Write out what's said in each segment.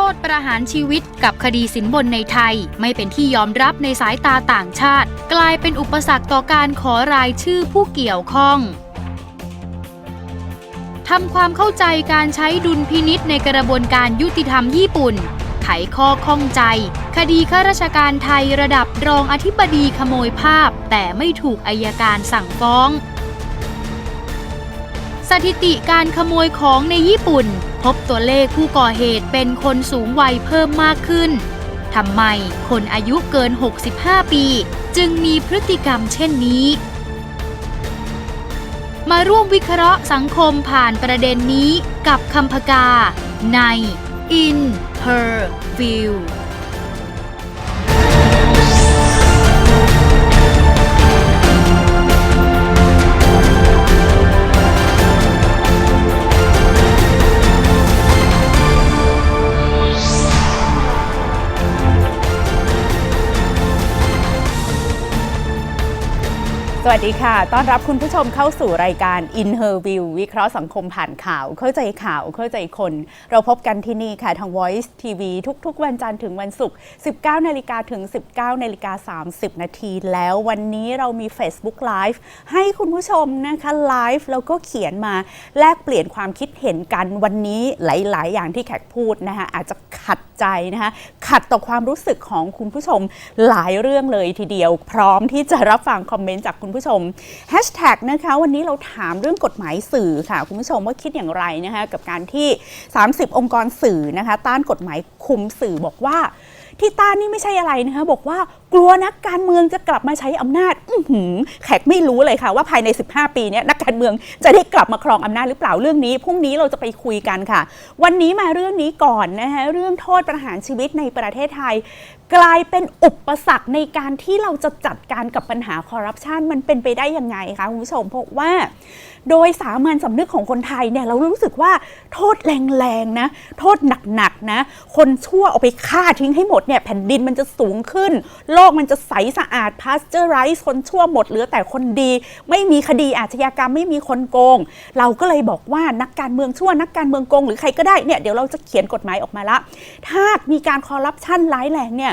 โทษประหารชีวิตกับคดีสินบนในไทย ไม่เป็นที่ยอมรับในสายตาต่างชาติ กลายเป็นอุปสรรคต่อการขอรายชื่อผู้เกี่ยวข้องทำความเข้าใจการใช้ดุลพินิษในกระบวนการยุติธรรมญี่ปุ่น ไขข้อข้องใจ คดีข้าราชการไทยระดับรองอธิบดีขโมยภาพ แต่ไม่ถูกอายการสั่งฟ้อง สถิติการขโมยของในญี่ปุ่น พบตัวเลขผู้ก่อเหตุเป็นคนสูงวัยเพิ่มมากขึ้นทำไมคนอายุเกิน 65 ปี จึงมีพฤติกรรมเช่นนี้ มาร่วมวิเคราะห์สังคมผ่านประเด็นนี้กับคำพกา ใน In Her View วัสดีค่ะ ต้อนรับคุณผู้ชมเข้าสู่รายการ In Her View วิเคราะห์สังคมผ่านข่าว เข้าใจข่าวเข้าใจคน เราพบกันที่นี่ค่ะ ทาง Voice TV ทุกๆ วันจันทร์ถึงวันศุกร์ 19 นาฬิกาถึง 19 นาฬิกา 30 นาทีแล้ววันนี้เรามี Facebook Live ให้คุณผู้ชมนะคะไลฟ์แล้วก็เขียนมาแลกเปลี่ยนความคิดเห็นกันวันนี้หลาย ๆ อย่างที่แขกพูดนะคะอาจจะขัดใจนะคะขัดต่อความรู้สึกของคุณผู้ชมหลายเรื่องเลยทีเดียว พร้อมที่จะรับฟังคอมเมนต์จากคุณผู้ชมแฮชแท็กนะคะวันนี้เราถามเรื่องกฎหมายสื่อค่ะคุณผู้ชมว่าคิดอย่างไรนะคะกับการที่ 30 องค์กรสื่อนะคะต้านกฎหมายคุมสื่อบอกว่า ที่ต้านนี่ไม่ใช่อะไรนะคะบอกว่ากลัวนักการเมืองจะกลับมาใช้อำนาจอืแขกไม่รู้เลยค่ะว่าภายใน 15 ปีนี้นักการเมืองจะได้กลับมาครองอำนาจหรือเปล่าเรื่องนี้พรุ่งนี้เราจะไปคุยกันค่ะ วันนี้มาเรื่องนี้ก่อนนะคะเรื่องโทษประหารชีวิตในประเทศไทย กลายเป็นอุปสรรคในการที่เราจะจัดการกับปัญหาคอร์รัปชันมันเป็นไปได้ยังไงคะคุณผู้ชมเพราะว่า โดยสามัญสำนึกของคนไทยเนี่ยเรารู้สึกว่าโทษแรงๆนะ โทษหนักๆนะ คนชั่วเอาไปฆ่าทิ้งให้หมดเนี่ยแผ่นดินมันจะสูงขึ้น โลกมันจะใสสะอาดพาสเจอร์ไรส์คนชั่วหมดเหลือแต่คนดี ไม่มีคดีอาชญากรรมไม่มีคนโกง เราก็เลยบอกว่านักการเมืองชั่วนักการเมืองโกง หรือใครก็ได้เนี่ยเดี๋ยวเราจะเขียนกฎหมายออกมาละ ถ้ามีการคอร์รัปชันร้ายแรงเนี่ย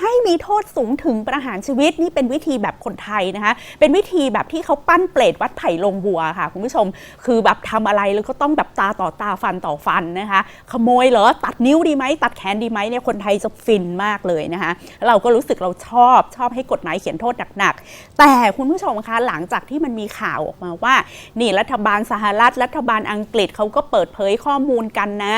ให้มีโทษสูงถึงประหารชีวิตนี่เป็นวิธีแบบคนไทยนะคะ เป็นวิธีแบบที่เขาปั้นเปรตวัดไผ่ลงบัวค่ะคุณผู้ชม คือแบบทำอะไรแล้วก็ต้องแบบตาต่อตาฟันต่อฟันนะคะ ขโมยเหรอตัดนิ้วดีไหมตัดแขนดีไหมเนี่ยคนไทยจะฟินมากเลยนะคะ เราก็รู้สึกเราชอบชอบให้กฎหมายเขียนโทษหนักๆแต่คุณผู้ชมคะหลังจากที่มันมีข่าวออกมาว่า นี่รัฐบาลสหรัฐ รัฐบาลอังกฤษเขาก็เปิดเผยข้อมูลกันนะ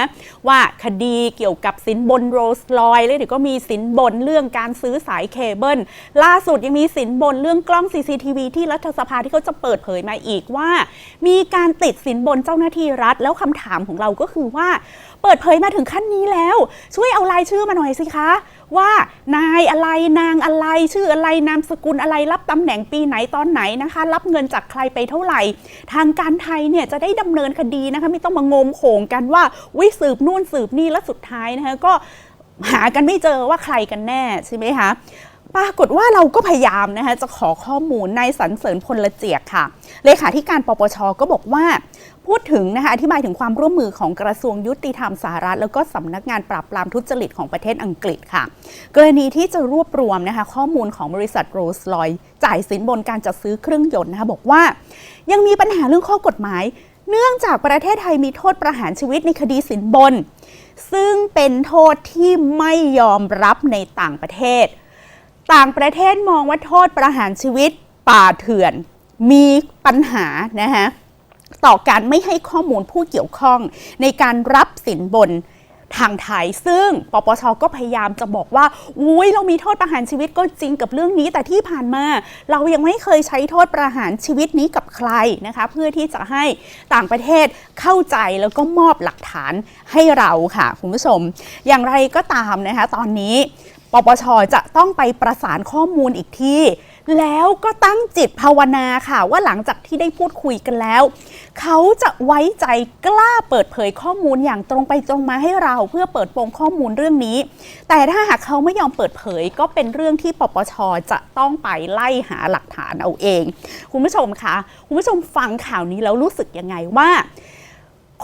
ว่าคดีเกี่ยวกับสินบนโรส์รอยแล้วเดี๋ยวก็มีสินบนเรื่องการซื้อสายเคเบิลล่าสุดยังมีสินบนเรื่องกล้อง CCTV ที่รัฐสภาที่เขาจะเปิดเผยมาอีกว่า มีการติดสินบนเจ้าหน้าที่รัฐ แล้วคำถามของเราก็คือว่า เปิดเผยมาถึงขั้นนี้แล้ว ช่วยเอารายชื่อมาหน่อยสิคะ ว่านายอะไรนางอะไรชื่ออะไรนามสกุลอะไรรับตำแหน่งปีไหนตอนไหนนะคะ รับเงินจากใครไปเท่าไหร่ ทางการไทยเนี่ยจะได้ดำเนินคดีนะคะ ไม่ต้องมางมโขงกันว่าวิสืบนู่นสืบนี่แล้วสุดท้ายนะคะก็ หากันไม่เจอว่าใครกันแน่ใช่ไหมคะปรากฏว่าเราก็พยายามนะคะจะขอข้อมูลนายสันเสริญพลเจียกค่ะเลขาธิการปปชก็บอกว่า พูดถึงนะคะอธิบายถึงความร่วมมือของกระทรวงยุติธรรมสหรัฐ แล้วก็สำนักงานปราบปรามทุจริตของประเทศอังกฤษค่ะ กรณีที่จะรวบรวมนะคะข้อมูลของบริษัทโรส์รอยจ่ายสินบนการจัดซื้อเครื่องยนต์นะคะบอกว่า ยังมีปัญหาเรื่องข้อกฎหมาย เนื่องจากประเทศไทยมีโทษประหารชีวิตในคดีสินบน ซึ่งเป็นโทษที่ไม่ยอมรับในต่างประเทศ ต่างประเทศมองว่าโทษประหารชีวิตป่าเถื่อน มีปัญหานะคะต่อการไม่ให้ข้อมูลผู้เกี่ยวข้องในการรับสินบน ทางไทย ซึ่งปปชก็พยายามจะบอกว่า อุ้ยเรามีโทษประหารชีวิตก็จริงกับเรื่องนี้ แต่ที่ผ่านมา เรายังไม่เคยใช้โทษประหารชีวิตนี้กับใครนะคะ เพื่อที่จะให้ต่างประเทศเข้าใจแล้วก็มอบหลักฐานให้เราค่ะคุณผู้ชม อย่างไรก็ตามนะคะ ตอนนี้ ปปชจะต้องไปประสานข้อมูลอีกที่ แล้วก็ตั้งจิตภาวนาค่ะ ว่าหลังจากที่ได้พูดคุยกันแล้ว เขาจะไว้ใจกล้าเปิดเผยข้อมูลอย่างตรงไปตรงมาให้เราเพื่อเปิดโปงข้อมูลเรื่องนี้ แต่ถ้าหากเขาไม่ยอมเปิดเผยก็เป็นเรื่องที่ปปชจะต้องไปไล่หาหลักฐานเอาเอง คุณผู้ชมคะคุณผู้ชมฟังข่าวนี้แล้วรู้สึกยังไงว่า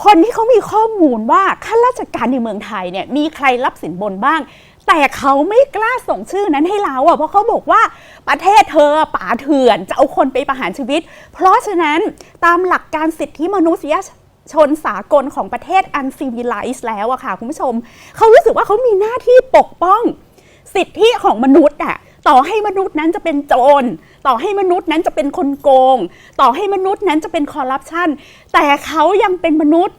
คนที่เขามีข้อมูลว่าข้าราชการในเมืองไทยเนี่ยมีใครรับสินบนบ้าง แต่เขาไม่กล้าส่งชื่อนั้นให้เราอะเพราะเขาบอกว่าประเทศเธอป่าเถื่อนจะเอาคนไปประหารชีวิต เพราะฉะนั้นตามหลักการสิทธิมนุษยชนสากลของประเทศอันซีวิไลซ์แล้วอะค่ะ คุณผู้ชม เขารู้สึกว่าเขามีหน้าที่ปกป้อง สิทธิของมนุษย์อะต่อให้มนุษย์นั้นจะเป็นโจร ต่อให้มนุษย์นั้นจะเป็นคนโกง ต่อให้มนุษย์นั้นจะเป็นคอร์รัปชันแต่เขายังเป็นมนุษย์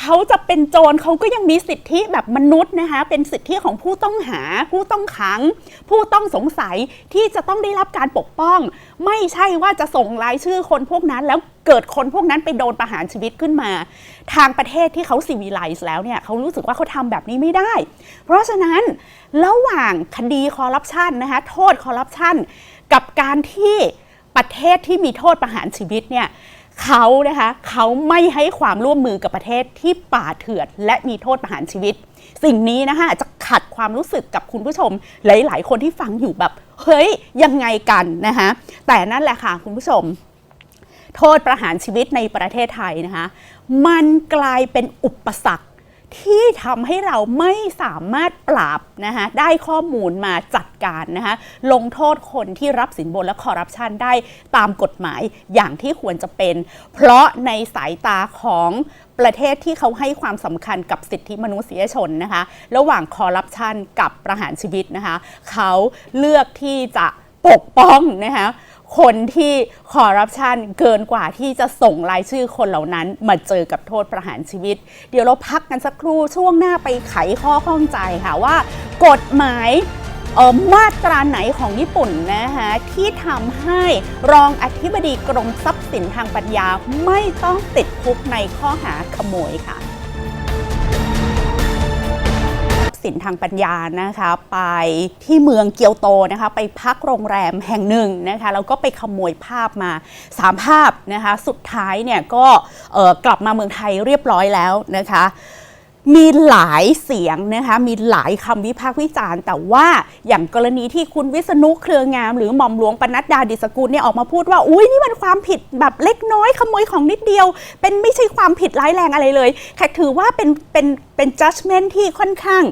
เขาจะเป็นโจรเขาก็ยังมีสิทธิแบบมนุษย์นะคะ เป็นสิทธิของผู้ต้องหา ผู้ต้องขัง ผู้ต้องสงสัยที่จะต้องได้รับการปกป้อง ไม่ใช่ว่าจะส่งรายชื่อคนพวกนั้น แล้วเกิดคนพวกนั้นไปโดนประหารชีวิตขึ้นมา ทางประเทศที่เขาซีวิไลซ์แล้วเนี่ยเขารู้สึกว่าเขาทำแบบนี้ไม่ได้ เพราะฉะนั้นระหว่างคดีคอร์รัปชันนะคะโทษคอร์รัปชันกับการที่ประเทศที่มีโทษประหารชีวิตเนี่ย เขานะคะเขาไม่ให้ความร่วมมือกับประเทศที่ป่าเถื่อนและมีโทษประหารชีวิต สิ่งนี้นะคะจะขัดความรู้สึกกับคุณผู้ชม หลาย ๆ คนที่ฟังอยู่แบบ เฮ้ย ยังไงกันนะคะแต่นั่นแหละค่ะคุณผู้ชม โทษประหารชีวิตในประเทศไทยนะคะมันกลายเป็นอุปสรรค ที่ทำให้เราไม่สามารถปราบนะคะได้ข้อมูลมาจัดการนะคะลงโทษคนที่รับสินบนและคอร์รัปชันได้ตามกฎหมายอย่างที่ควรจะเป็น เพราะในสายตาของประเทศที่เขาให้ความสำคัญกับสิทธิมนุษยชนนะคะ ระหว่างคอร์รัปชันกับประหารชีวิตนะคะ เขาเลือกที่จะปกป้องนะคะ คนที่คอร์รัปชันเกินกว่าที่จะส่งรายชื่อคนเหล่านั้น มาเจอกับโทษประหารชีวิต เดี๋ยวเราพักกันสักครู่ช่วงหน้าไปไขข้อข้องใจค่ะว่า กฎหมายมาตราไหนของญี่ปุ่นนะคะที่ทำให้รองอธิบดีกรมทรัพย์สินทางปัญญาไม่ต้องติดคุกในข้อหาขโมยค่ะ สินทางปัญญานะคะไปที่เมืองเกียวโตนะคะไปพักโรงแรมแห่งหนึ่งนะคะแล้วก็ไปขโมยภาพมา 3 ภาพนะคะสุดท้ายเนี่ยก็กลับมาเมืองไทยเรียบร้อยแล้วนะคะ มีหลายเสียงนะคะมีหลายคำวิพากษ์วิจารณ์ แต่ว่าอย่างกรณีที่คุณวิษณุเครืองาม หรือหม่อมหลวงปนัดดาดิสกุลเนี่ยออกมาพูดว่าอุ้ยนี่มันความผิดแบบเล็กน้อยขโมยของนิดเดียว เป็นไม่ใช่ความผิดร้ายแรงอะไรเลยแขกถือว่าเป็นเป็นเป็น judgment ที่ค่อนข้าง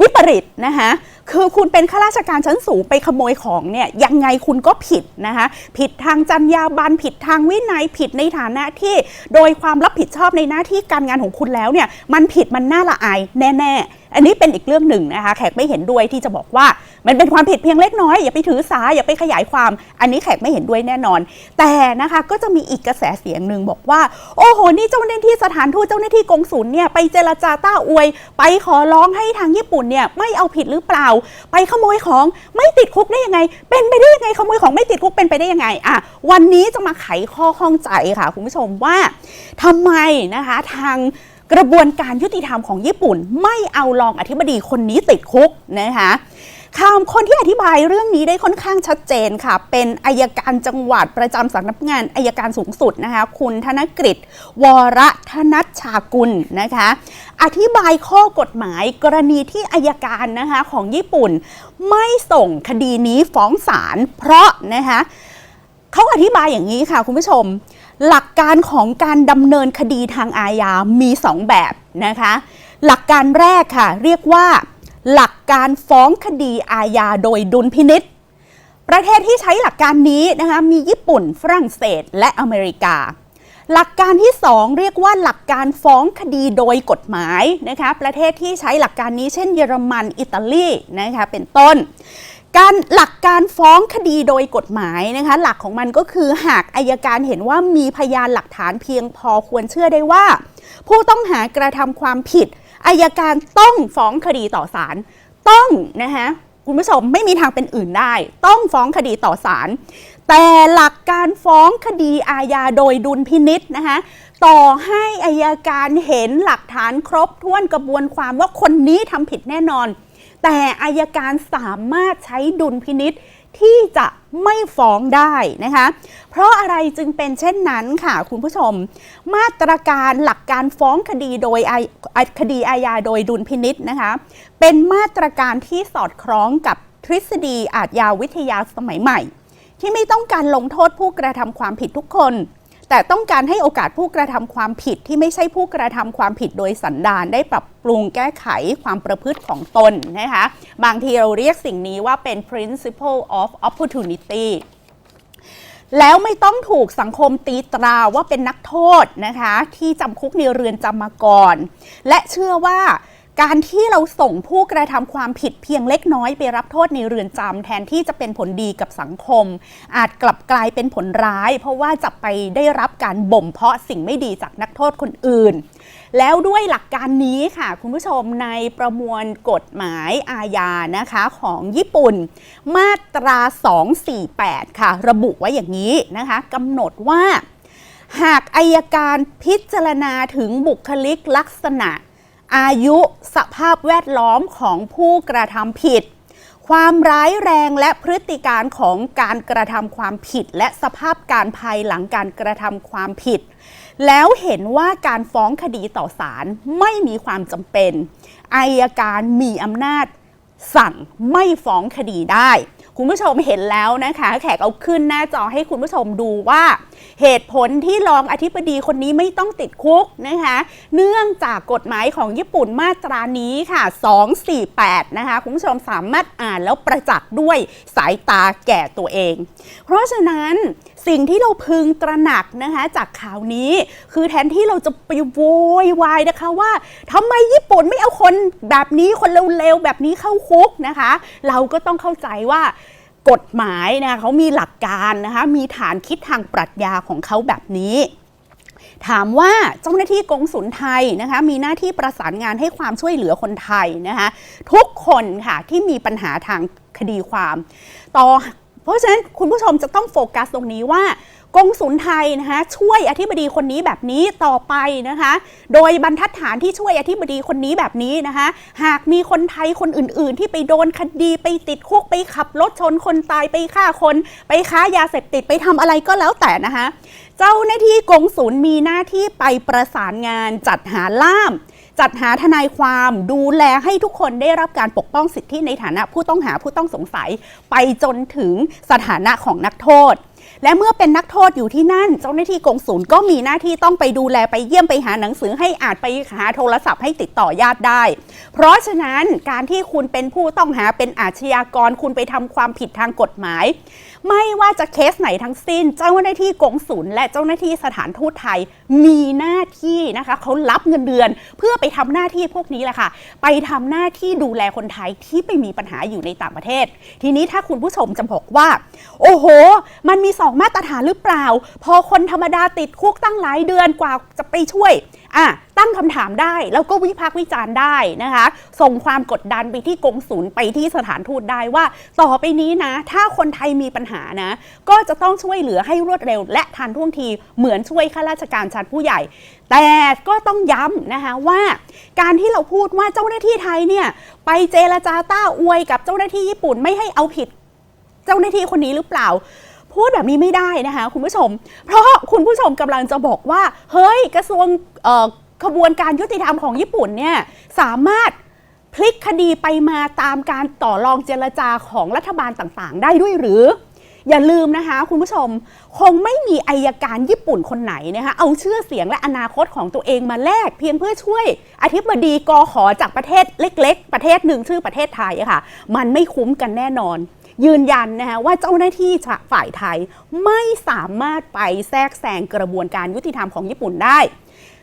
วิปริตนะคะคือคุณเป็นข้าราชการชั้นสูงไปขโมยของเนี่ยยังไงคุณก็ผิดนะคะผิดทางจรรยาบรรณผิดทางวินัยผิดในฐานะที่โดยความรับผิดชอบในหน้าที่การงานของคุณแล้วเนี่ยมันผิดมันน่าละอายแน่ ๆ อันนี้เป็นอีกเรื่องหนึ่งนะคะแขกไม่เห็นด้วยที่จะบอกว่า มันเป็นความผิดเพียงเล็กน้อย อย่าไปถือสาอย่าไปขยายความ อันนี้แขกไม่เห็นด้วยแน่นอน แต่นะคะก็จะมีอีกกระแสเสียงหนึ่งบอกว่า โอ้โหนี่เจ้าหน้าที่สถานทูตเจ้าหน้าที่กงสุลเนี่ยไปเจรจาต้าอวย ไปขอร้องให้ทางญี่ปุ่นเนี่ยไม่เอาผิดหรือเปล่า ไปขโมยของไม่ติดคุกได้ยังไง เป็นไปได้ยังไงขโมยของไม่ติดคุกเป็นไปได้ยังไงอะวันนี้จะมาไขข้อข้องใจค่ะคุณผู้ชมว่าทำไมนะคะทางกระบวนการยุติธรรมของญี่ปุ่น ไม่เอารองอธิบดีคนนี้ติดคุกนะคะ คำคนที่อธิบายเรื่องนี้ได้ค่อนข้างชัดเจนค่ะ เป็นอายการจังหวัดประจำสำนักงานอายการสูงสุดนะคะ คุณธนกฤษวรธนัชชากุลนะคะ อธิบายข้อกฎหมายกรณีที่อายการนะคะของญี่ปุ่น ไม่ส่งคดีนี้ฟ้องศาลเพราะนะคะเขาอธิบายอย่างนี้ค่ะคุณผู้ชม หลักการของการดำเนินคดีทางอาญามี 2 แบบนะคะ หลักการแรกค่ะ เรียกว่า หลักการฟ้องคดีอาญาโดยดุลพินิษประเทศที่ใช้หลักการนี้นะคะมีญี่ปุ่นฝรั่งเศสและอเมริกา หลักการที่ 2 เรียกว่าหลักการฟ้องคดีโดยกฎหมายนะคะประเทศที่ใช้หลักการนี้เช่นเยอรมันอิตาลีนะคะเป็นต้น การหลักการฟ้องคดีโดยกฎหมายนะคะหลักของมันก็คือหากอายการเห็นว่ามีพยานหลักฐานเพียงพอควรเชื่อได้ว่า ผู้ต้องหากระทำความผิด อายการต้องฟ้องคดีต่อศาลต้องนะคะคุณผู้ชมไม่มีทางเป็นอื่นได้ ต้องฟ้องคดีต่อศาลแต่หลักการฟ้องคดีอาญาโดยดุลพินิษนะคะต่อให้อายการเห็นหลักฐานครบถ้วนกระบวนความว่าคนนี้ทำผิดแน่นอน แต่อายการสามารถใช้ดุลพินิษ ที่จะไม่ฟ้องได้นะคะ เพราะอะไรจึงเป็นเช่นนั้นค่ะคุณผู้ชม มาตรการหลักการฟ้องคดีโดยคดีอาญาโดยดุลพินิษนะคะ เป็นมาตรการที่สอดคล้องกับทฤษฎีอาญาวิทยาสมัยใหม่ ที่ไม่ต้องการลงโทษผู้กระทำความผิดทุกคน แต่ต้องการให้โอกาสผู้กระทำความผิดที่ไม่ใช่ผู้กระทำความผิดโดยสันดานได้ปรับปรุงแก้ไขความประพฤติของตนนะคะบางทีเราเรียกสิ่งนี้ว่าเป็น principle of opportunity แล้วไม่ต้องถูกสังคมตีตราว่าเป็นนักโทษนะคะ ที่จำคุกในเรือนจำมาก่อน และเชื่อว่า การที่เราส่งผู้กระทำความผิดเพียงเล็กน้อยไปรับโทษในเรือนจำแทนที่จะเป็นผลดีกับสังคม อาจกลับกลายเป็นผลร้าย เพราะว่าจะไปได้รับการบ่มเพาะสิ่งไม่ดีจากนักโทษคนอื่น แล้วด้วยหลักการนี้ค่ะ คุณผู้ชมในประมวลกฎหมายอาญานะคะของญี่ปุ่น มาตรา 248 ค่ะ ระบุไว้อย่างนี้นะคะกำหนดว่า หากอายการพิจารณาถึงบุคลิกลักษณะ อายุสภาพแวดล้อมของผู้กระทำผิด ความร้ายแรงและพฤติการของการกระทำความผิด และสภาพการภายหลังการกระทำความผิด แล้วเห็นว่าการฟ้องคดีต่อศาลไม่มีความจำเป็นอายการมีอำนาจสั่งไม่ฟ้องคดีได้ คุณผู้ชมเห็นแล้วนะคะ แขกเอาขึ้นหน้าจอให้คุณผู้ชมดูว่า เหตุผลที่รองอธิบดีคนนี้ไม่ต้องติดคุกนะคะ เนื่องจากกฎหมายของญี่ปุ่นมาตรานี้ค่ะ 248 นะคะ คุณผู้ชมสามารถอ่านแล้วประจักษ์ด้วยสายตาแก่ตัวเอง เพราะฉะนั้นสิ่งที่เราพึงตระหนักนะคะจากข่าวนี้ คือแทนที่เราจะไปโวยวายนะคะว่าทำไมญี่ปุ่นไม่เอาคนแบบนี้คนเร็วๆแบบนี้เข้าคุกนะคะ เราก็ต้องเข้าใจว่า กฎหมายนะคะเขามีหลักการนะคะ มีฐานคิดทางปรัชญาของเขาแบบนี้ ถามว่าเจ้าหน้าที่กงสุลไทยนะคะมีหน้าที่ประสานงานให้ความช่วยเหลือคนไทยนะคะทุกคนค่ะที่มีปัญหาทางคดีความ ต่อ เพราะฉะนั้นคุณผู้ชมจะต้องโฟกัสตรงนี้ว่า กงสุลไทยนะคะช่วยอธิบดีคนนี้แบบนี้ต่อไปนะคะ โดยบรรทัดฐานที่ช่วยอธิบดีคนนี้แบบนี้นะคะ หากมีคนไทยคนอื่น ๆ ที่ไปโดนคดีไปติดคุกไปขับรถชนคนตายไปฆ่าคน ไปค้ายาเสพติดไปทำอะไรก็แล้วแต่นะคะ เจ้าหน้าที่กงสุลมีหน้าที่ไปประสานงานจัดหาล่าม จัดหาทนายความดูแลให้ทุกคนได้รับการปกป้องสิทธิในฐานะผู้ต้องหาผู้ต้องสงสัย ไปจนถึงสถานะของนักโทษ และเมื่อเป็นนักโทษอยู่ที่นั่น เจ้าหน้าที่กงศูนย์ก็มีหน้าที่ต้องไปดูแลไปเยี่ยมไปหาหนังสือให้อ่านไปหาโทรศัพท์ให้ติดต่อญาติได้ เพราะฉะนั้นการที่คุณเป็นผู้ต้องหาเป็นอาชญากรคุณไปทำความผิดทางกฎหมาย ไม่ว่าจะเคสไหนทั้งสิ้น เจ้าหน้าที่กงศูนย์และเจ้าหน้าที่สถานทูตไทยมีหน้าที่นะคะเขารับเงินเดือน เพื่อไปทำหน้าที่พวกนี้แหละค่ะ ไปทำหน้าที่ดูแลคนไทยที่ไปมีปัญหาอยู่ในต่างประเทศ ทีนี้ถ้าคุณผู้ชมจะบอกว่า โอ้โห มันมีสองมาตรฐานหรือเปล่า พอคนธรรมดาติดคุกตั้งหลายเดือนกว่าจะไปช่วยอะตั้งคำถามได้แล้วก็วิพากษ์วิจารณ์ได้นะคะ ส่งความกดดันไปที่กงศูนย์ไปที่สถานทูตได้ว่า ต่อไปนี้นะ ถ้าคนไทยมีปัญหานะ ก็จะต้องช่วยเหลือให้รวดเร็ว และทันท่วงทีเหมือนช่วยข้าราชการชั้นผู้ใหญ่ แต่ก็ต้องย้ำนะคะว่า การที่เราพูดว่าเจ้าหน้าที่ไทยเนี่ยไปเจรจาต้าอวยกับเจ้าหน้าที่ญี่ปุ่นไม่ให้เอาผิด เจ้าหน้าที่คนนี้หรือเปล่า พูดแบบนี้ไม่ได้นะคะคุณผู้ชม เพราะคุณผู้ชมกำลังจะบอกว่า เฮ้ยกระทรวงขบวนการยุติธรรมของญี่ปุ่นเนี่ยสามารถพลิกคดีไปมาตามการต่อรองเจรจาของรัฐบาลต่างๆ ได้ด้วยหรือ อย่าลืมนะคะ คุณผู้ชม คงไม่มีอายการญี่ปุ่นคนไหนนะคะเอาชื่อเสียงและอนาคตของตัวเองมาแลกเพียงเพื่อช่วยอธิบดีกอขอจากประเทศเล็ก ๆ ประเทศหนึ่งชื่อประเทศไทยอะค่ะ มันไม่คุ้มกันแน่นอน ยืนยันนะคะว่าเจ้าหน้าที่ฝ่ายไทยไม่สามารถไปแทรกแซงกระบวนการยุติธรรมของญี่ปุ่นได้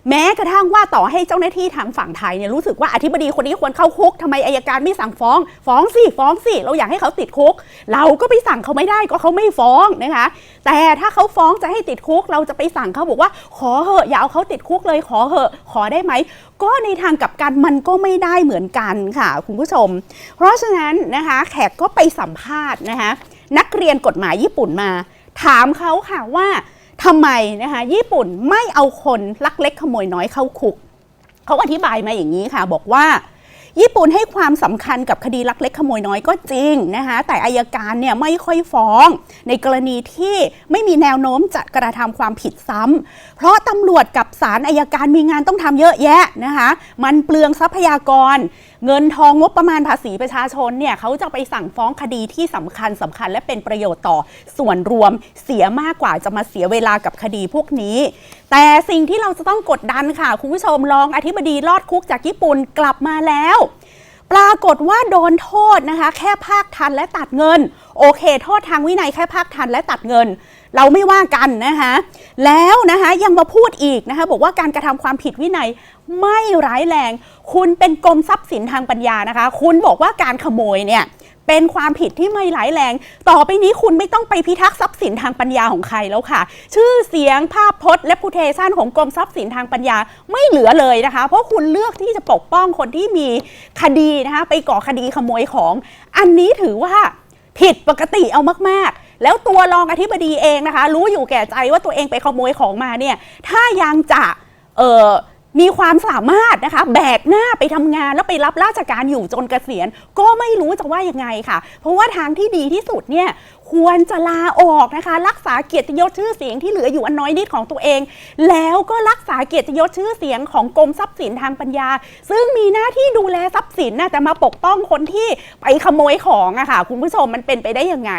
แม้กระทั่งว่าต่อให้เจ้าหน้าที่ทางฝั่งไทยเนี่ยรู้สึกว่าอธิบดีคนนี้ควรเข้าคุกทำไมอายการไม่สั่งฟ้อง ฟ้องสิฟ้องสิเราอยากให้เขาติดคุก เราก็ไปสั่งเขาไม่ได้ก็เขาไม่ฟ้องนะคะ แต่ถ้าเขาฟ้องจะให้ติดคุก เราจะไปสั่งเขาบอกว่า ขอเหอะอย่าเอาเขาติดคุกเลยขอเหอะ ขอได้ไหมก็ในทางกับกันมันก็ไม่ได้เหมือนกันค่ะ คุณผู้ชม เพราะฉะนั้นนะคะแขกก็ไปสัมภาษณ์นะคะนักเรียนกฎหมายญี่ปุ่นมา ถามเขาค่ะว่า ทำไมนะคะญี่ปุ่นไม่เอาคนลักเล็กขโมยน้อยเข้าคุกเขาอธิบายมาอย่างนี้ค่ะบอกว่าญี่ปุ่นให้ความสำคัญกับคดีลักเล็กขโมยน้อยก็จริงนะคะแต่อายการเนี่ยไม่ค่อยฟ้อง ในกรณีที่ไม่มีแนวโน้มจะกระทำความผิดซ้ำเพราะตำรวจกับศาลอายการมีงานต้องทำเยอะแยะนะคะมันเปลืองทรัพยากร เงินทองงบประมาณภาษีประชาชนเนี่ยเขาจะไปสั่งฟ้องคดีที่สำคัญสำคัญ และเป็นประโยชน์ต่อส่วนรวมเสียมากกว่าจะมาเสียเวลากับคดีพวกนี้ แต่สิ่งที่เราจะต้องกดดันค่ะ คุณผู้ชมรองอธิบดีรอดคุกจากญี่ปุ่นกลับมาแล้วปรากฏว่าโดนโทษนะคะ แค่ภาคทันและตัดเงิน โอเค โทษทางวินัยแค่ภาคทันและตัดเงิน เราไม่ว่ากันนะคะแล้วนะคะยังมาพูดอีกนะคะบอกว่าการกระทำความผิดวินัยไม่ร้ายแรง คุณเป็นกรมทรัพย์สินทางปัญญานะคะ คุณบอกว่าการขโมยเนี่ยเป็นความผิดที่ไม่ร้ายแรง ต่อไปนี้คุณไม่ต้องไปพิทักษ์ทรัพย์สินทางปัญญาของใครแล้วค่ะ ชื่อเสียงภาพพจน์และพูเทชันของกรมทรัพย์สินทางปัญญาไม่เหลือเลยนะคะ เพราะคุณเลือกที่จะปกป้องคนที่มีคดีนะคะ ไปก่อคดีขโมยของ อันนี้ถือว่าผิดปกติเอามากๆ แล้วตัวรองอธิบดีเองนะคะ รู้อยู่แก่ใจว่าตัวเองไปขโมยของมาเนี่ย ถ้ายังจะเออ มีความสามารถนะคะแบกหน้าไปทำงานแล้วไปรับราชการอยู่จนเกษียณ ก็ไม่รู้จะว่ายังไงค่ะ เพราะว่าทางที่ดีที่สุดเนี่ยควรจะลาออกนะคะ รักษาเกียรติยศชื่อเสียงที่เหลืออยู่อันน้อยนิดของตัวเอง แล้วก็รักษาเกียรติยศชื่อเสียงของกรมทรัพย์สินทางปัญญา ซึ่งมีหน้าที่ดูแลทรัพย์สินนะแต่มาปกป้องคนที่ไปขโมยของอะค่ะ คุณผู้ชมมันเป็นไปได้ยังไง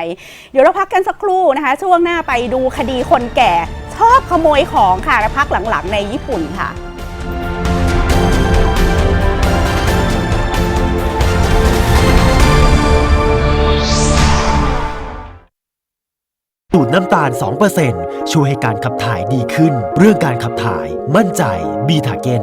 เดี๋ยวเราพักกันสักครู่นะคะ ช่วงหน้าไปดูคดีคนแก่ ชอบขโมยของค่ะและพักหลังๆในญี่ปุ่นค่ะ ดูดน้ำตาล 2%ช่วยให้การขับถ่ายดีขึ้น เรื่องการขับถ่าย มั่นใจบีทาเกน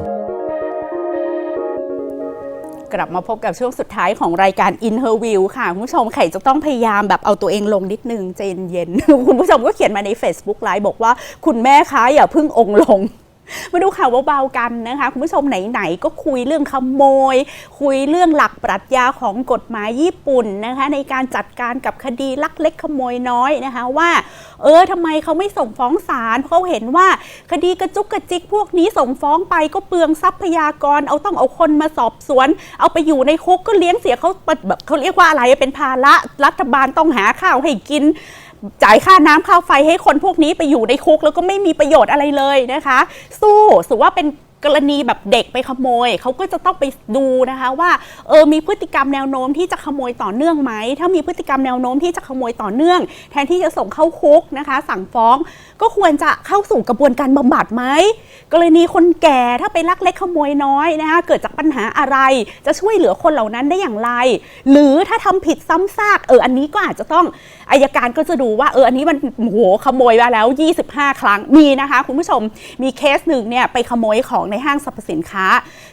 กลับมาพบกับช่วงสุดท้ายของรายการ In Her View ค่ะ คุณผู้ชมไข่จะต้องพยายามแบบเอาตัวเองลงนิดนึงเจนเย็น คุณผู้ชมก็เขียนมาใน Facebook ไลน์บอกว่า คุณแม่คะอย่าพึ่งองค์ลง มาดูข่าวเบาๆกันนะคะ คุณผู้ชมไหนๆก็คุยเรื่องขโมย คุยเรื่องหลักปรัชญาของกฎหมายญี่ปุ่นนะคะ ในการจัดการกับคดีลักเล็กขโมยน้อยนะคะว่า เออทำไมเขาไม่ส่งฟ้องศาลเพราะเขาเห็นว่าคดีกระจุกกระจิกพวกนี้ส่งฟ้องไปก็เปลืองทรัพยากรเอาต้องเอาคนมาสอบสวน เอาไปอยู่ในคุกก็เลี้ยงเสียเขาแบบเขาเรียกว่าอะไรเป็นภาระรัฐบาลต้องหาข้าวให้กิน จ่ายค่าน้ำค่าไฟให้คนพวกนี้ไปอยู่ในคุกแล้วก็ไม่มีประโยชน์อะไรเลยนะคะ สู้สือว่าเป็น กรณีแบบเด็กไปขโมยเขาก็จะต้องไปดูนะคะว่าเออมีพฤติกรรมแนวโน้มที่จะขโมยต่อเนื่องไหมถ้ามีพฤติกรรมแนวโน้มที่จะขโมยต่อเนื่อง แทนที่จะส่งเข้าคุกนะคะ สั่งฟ้องก็ควรจะเข้าสู่กระบวนการบำบัดไหมกรณีคนแก่ถ้าไปลักเล็กขโมยน้อยนะคะเกิดจากปัญหาอะไร จะช่วยเหลือคนเหล่านั้นได้อย่างไร หรือถ้าทำผิดซ้ำซากเอออันนี้ก็อาจจะต้องอายการก็จะดูว่าเอออันนี้มันโอ้โหขโมยมาแล้ว 25 ครั้งมีนะคะ คุณผู้ชมมีเคสหนึ่งเนี่ยไปขโมยของในห้างสรรพสินค้า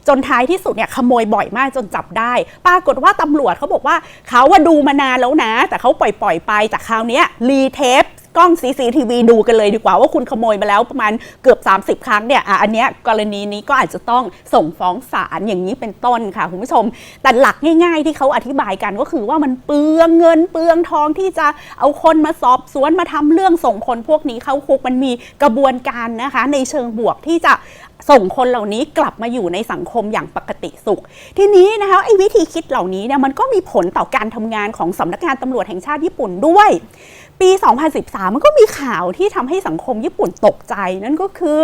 จนท้ายที่สุดเนี่ยขโมยบ่อยมากจนจับได้ ปรากฏว่าตำรวจเขาบอกว่าเขาว่าดูมานานแล้วนะ แต่เขาปล่อยปล่อยๆไปแต่คราวนี้รีเทป กล้อง CCTV ดูกันเลยดีกว่าว่าคุณขโมยมาแล้วประมาณเกือบ 30 ครั้งเนี่ยอะอันเนี้ยกรณีนี้ก็อาจจะต้องส่งฟ้องศาลอย่างนี้เป็นต้นค่ะคุณผู้ชม แต่หลักง่ายๆ ที่เขาอธิบายกันก็คือว่ามันเปลืองเงินเปลืองทองที่จะเอาคนมาสอบสวนมาทำเรื่องส่งคนพวกนี้เข้าคุกมันมีกระบวนการนะคะ ในเชิงบวกที่จะส่งคนเหล่านี้กลับมาอยู่ในสังคมอย่างปกติสุข ทีนี้นะคะไอ้วิธีคิดเหล่านี้เนี่ยมันก็มีผลต่อการทำงานของสำนักงานตำรวจแห่งชาติญี่ปุ่นด้วย ปี 2013 มันก็มีข่าวที่ทำให้สังคมญี่ปุ่นตกใจ นั่นก็คือ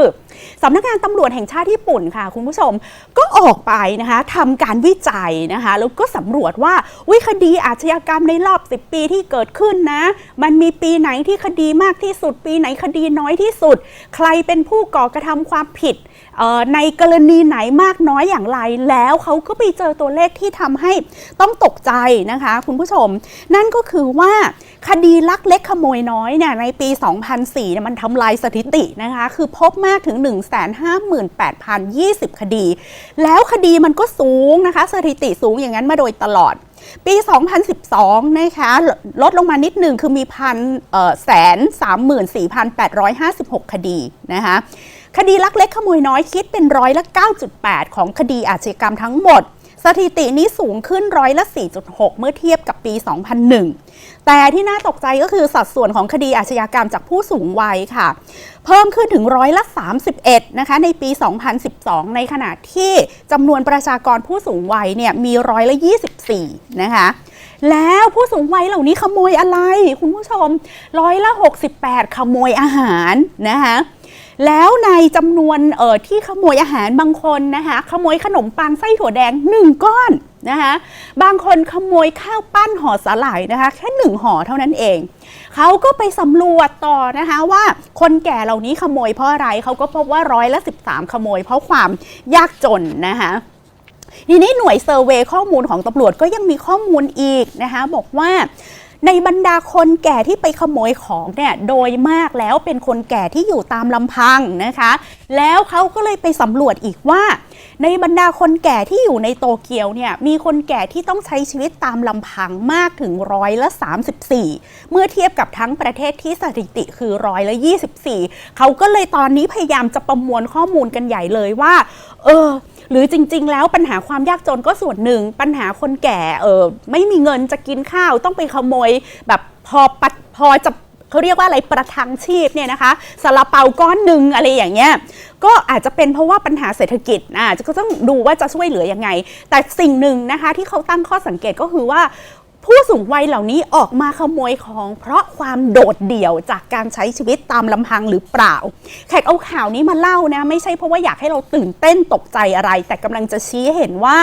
สำนักงานตำรวจแห่งชาติญี่ปุ่นค่ะ คุณผู้ชมก็ออกไปนะคะทำการวิจัยนะคะแล้วก็สำรวจว่าวิคดีอาชญากรรมในรอบ 10 ปีที่เกิดขึ้นนะ มันมีปีไหนที่คดีมากที่สุด ปีไหนคดีน้อยที่สุด ใครเป็นผู้ก่อกระทำความผิดในกรณีไหนมากน้อยอย่างไร แล้วเขาก็ไปเจอตัวเลขที่ทำให้ต้องตกใจนะคะ คุณผู้ชม นั่นก็คือว่าคดีลักเล็กขโมยน้อยเนี่ยในปี 2004เนี่ยมันทำลายสถิตินะคะ คือพบมากถึง 158,020 คดี แล้วคดีมันก็สูงนะคะ สถิติสูงอย่างนั้นมาโดยตลอด ปี 2012 นะคะลลดลงมานิดหนึ่งคือมีพันแสนสามหมื่นสี่พันแปดร้อยห้าสิบหกคดีนะคะ คดีลักเล็กขโมยน้อยคิดเป็นร้อยละ9.8 ของคดีอาชญากรรมทั้งหมด สถิตินี้สูงขึ้นร้อยละ 4.6 เมื่อเทียบกับปี 2001 แต่ที่น่าตกใจก็คือสัดส่วนของคดีอาชญากรรมจากผู้สูงวัยค่ะ เพิ่มขึ้นถึงร้อยละ 31 นะคะในปี 2012 ในขณะที่จำนวนประชากรผู้สูงวัยเนี่ยมีร้อยละ 24 นะคะแล้วผู้สูงวัยเหล่านี้ขโมยอะไร คุณผู้ชมร้อยละ 68 ขโมยอาหารนะคะ แล้วในจำนวนเออที่ขโมยอาหารบางคนนะคะขโมยขนมปังไส้ถั่วแดง 1 ก้อนนะคะบางคนขโมยข้าวปั้นห่อสาหร่ายนะคะแค่หนึ่งห่อเท่านั้นเอง เขาก็ไปสำรวจต่อนะคะว่าคนแก่เหล่านี้ขโมยเพราะอะไรเขาก็พบว่าร้อยละ13 ขโมยเพราะความยากจนนะคะทีนี้หน่วยเซอร์เวยข้อมูลของตำรวจก็ยังมีข้อมูลอีกนะคะบอกว่า ในบรรดาคนแก่ที่ไปขโมยของเนี่ยโดยมากแล้วเป็นคนแก่ที่อยู่ตามลำพังนะคะ แล้วเขาก็เลยไปสำรวจอีกว่า ในบรรดาคนแก่ที่อยู่ในโตเกียวเนี่ยมีคนแก่ที่ต้องใช้ชีวิตตามลำพังมากถึงร้อยละ 34 เมื่อเทียบกับทั้งประเทศที่สถิติคือร้อยละ 24 เขาก็เลยตอนนี้พยายามจะประมวลข้อมูลกันใหญ่เลยว่า เออ หรือจริง ๆ แล้วปัญหาความยากจนก็ส่วนหนึ่ง ปัญหาคนแก่เออไม่มีเงินจะกินข้าวต้องไปขโมยแบบพอปัดพอจะเขาเรียกว่าอะไรประทังชีพเนี่ยนะคะซาลาเปาก้อนหนึ่งอะไรอย่างเงี้ยก็อาจจะเป็นเพราะว่าปัญหาเศรษฐกิจอะก็ต้องดูว่าจะช่วยเหลือยังไง แต่สิ่งหนึ่งนะคะที่เขาตั้งข้อสังเกตก็คือว่า ผู้สูงวัยเหล่านี้ออกมาขโมยของเพราะความโดดเดี่ยวจากการใช้ชีวิตตามลำพังหรือเปล่า แขกเอาข่าวนี้มาเล่านะ ไม่ใช่เพราะว่าอยากให้เราตื่นเต้นตกใจอะไร แต่กำลังจะชี้เห็นว่า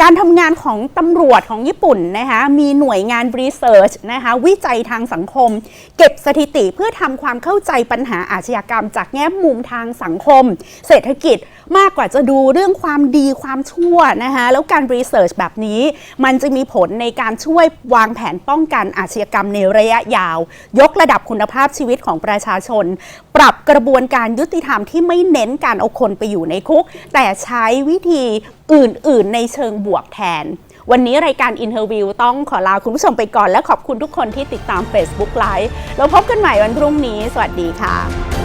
การทำงานของตำรวจของญี่ปุ่นนะคะมีหน่วยงานรีเสิร์ชนะคะวิจัยทางสังคม เก็บสถิติเพื่อทำความเข้าใจปัญหาอาชญากรรม จากแง่มุมทางสังคม เศรษฐกิจ มากกว่าจะดูเรื่องความดีความชั่วนะคะแล้วการรีเสิร์ชแบบนี้ มันจะมีผลในการช่วยวางแผนป้องกันอาชญากรรมในระยะยาว ยกระดับคุณภาพชีวิตของประชาชน ปรับกระบวนการยุติธรรมที่ไม่เน้นการเอาคนไปอยู่ในคุก แต่ใช้วิธีอื่น ๆ ในเชิงบวกแทน วันนี้รายการ Interview ต้องขอลาคุณผู้ชมไปก่อนและขอบคุณทุกคนที่ติดตาม Facebook Live แล้วพบกันใหม่วันพรุ่งนี้ สวัสดีค่ะ